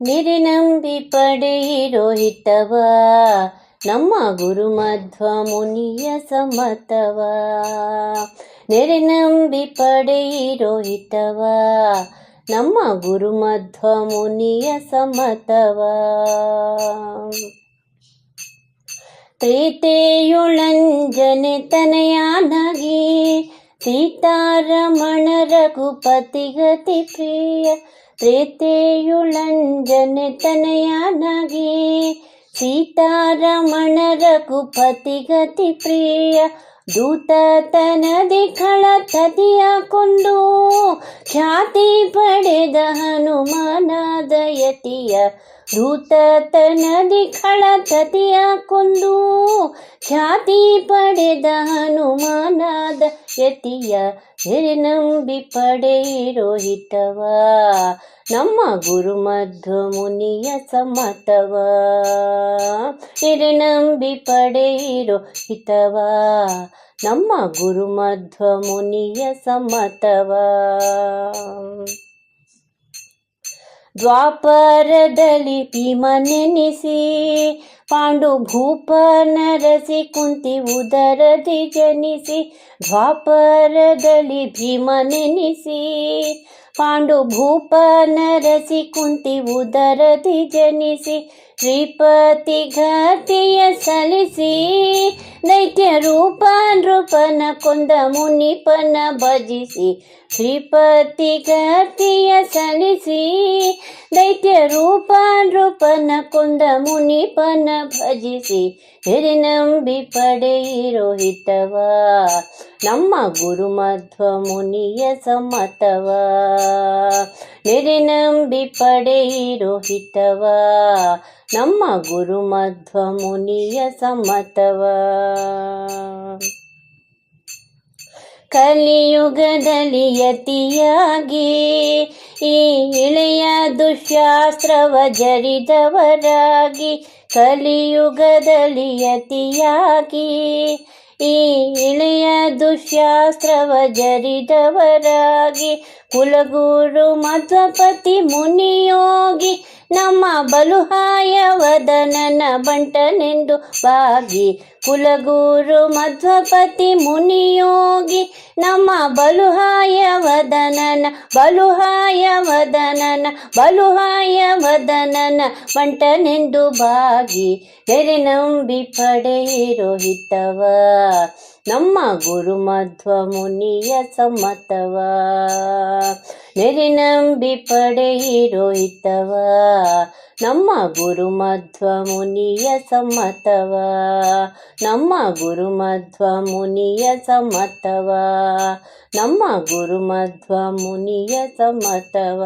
ನಿರಿನಂಬಿ ಪಡೆಯಿರೋ ಹಿತವ, ನಮ್ಮ ಗುರು ಮಧ್ವ ಮುನಿಯ ಸಮತವ ನೆರೆನಂಬಿ ಪಡೆಯಿರೋ ಹಿತವ, ನಮ್ಮ ಗುರು ಮಧ್ವ ಮುನಿಯ ಸಮತವ ಪ್ರೀತೆಯುಳಂಜನೆ ತನಯಾನಗಿ, ಸೀತಾರಮಣ ರಘುಪತಿ ಗತಿ ಪ್ರಿಯ ತ್ರೇತೆಯುಳಂಜನೆ ತನಯಾನಗಿ ಸೀತಾರಮಣ ರಘುಪತಿ ಗತಿ ಪ್ರಿಯ ದೂತತನದಿ ಕಳ ತದಿಯ ಕೊಂಡು ಖ್ಯಾತಿ ಪಡೆದ ಹನುಮಾನ ಯತಿಯ ದೂತತನದಿ ಖಳ ತದಿಯ ಕೊಂದು ಖ್ಯಾತಿ ಪಡೆದ ಹನುಮಾನದ ಯತಿಯ ಹಿರಿನಂಬಿ ಪಡೆಯಿರೋ ಹಿತವ. ನಮ್ಮ ಗುರು ಮಧ್ವ ಮುನಿಯ ಸಮ್ಮತವ ಹಿರಿನಂಬಿ ಪಡೆಯಿರೋ ಹಿತವ. ನಮ್ಮ ಗುರು ಮಧ್ವ ಮುನಿಯ ಸಮ್ಮತವ ದ್ವಾಪರದಲ್ಲಿ ಭೀಮ ನೆನೆಸಿ ಪಾಂಡು ಭೂಪ ನರಸಿ ಕುಂತಿ ಉದರದಿ ಜನಿಸಿ ದ್ವಾಪರದಲ್ಲಿ ಭೀಮ ನೆನೆಸಿ ಪಾಂಡು ಭೂಪ ನರಸಿ ಕುಂತಿ ಉದರದಿ ಜನಿಸಿ ಶ್ರೀಪತಿ ಘಾತಿಯ ಸಲಿಸಿ ದೈತ್ಯ ರೂಪ ನೃಪನ ಕೊಂದ ಮುನಿಪನ ಭಜಿಸಿ ಶ್ರೀಪತಿ ಘಾತಿಯ ಸಲಿಸಿ ದೈತ್ಯ ರೂಪ ನೃಪನ ಕೊಂದ ಮುನಿಪನ ಭಜಿಸಿ, ಹಿರಿ ನಂಬಿ ಪಡೆಯಿರೋ ಹಿತವ ನಮ್ಮ ಗುರು ಮಧ್ವ ಮುನಿಯ ಹಿರಿ ನಂಬಿ ಪಡೆಯಿರೋ ಹಿತವ ನಮ್ಮ ಗುರು ಮಧ್ವ ಮುನಿಯ ಸಮ್ಮತವ. ಕಲಿಯುಗದಲ್ಲಿ ಯತಿಯಾಗಿ, ಈ ಇಳೆಯ ದುಶಾಸ್ತ್ರವ ಜರಿದವರಾಗಿ, ಕಲಿಯುಗದಲ್ಲಿ ಯತಿಯಾಗಿ, ಈ ಇಳೆಯ ದುಶಾಸ್ತ್ರವ ಜರಿದವರಾಗಿ, ಕುಲಗುರು ಮಧ್ವಪತಿ ಮುನಿಯೋಗಿ ನಮ್ಮ ಬಲುಹಾಯ ವದನನ ಬಂಟನೆಂದು ಬಾಗಿ ಕುಲಗೂರು ಮಧ್ವಪತಿ ಮುನಿಯೋಗಿ ನಮ್ಮ ಬಲುಹಾಯ ವದನನ ಬಲುಹಾಯ ವದನನ ಬಲುಹಾಯ ವದನನ ಬಂಟನೆಂದು ಬಾಗಿ ನೆರೆ ನಂಬಿ ಪಡೆಯಿರೋ ಹಿತವ ನಮ್ಮ ಗುರು ಮಧ್ವ ಮುನಿಯ ಸಮ್ಮತವ. ನೆರೆ ನಂಬಿ ಪಡೆಯಿರೋ ನಮ್ಮ ಗುರು ಮಧ್ವ ಮುನಿಯ ಸಮ್ಮತವ. ನಮ್ಮ ಗುರು ಮಧ್ವ ಮುನಿಯ ಸಮ್ಮತವ. ನಮ್ಮ ಗುರು ಮಧ್ವ ಮುನಿಯ ಸಮ್ಮತವ.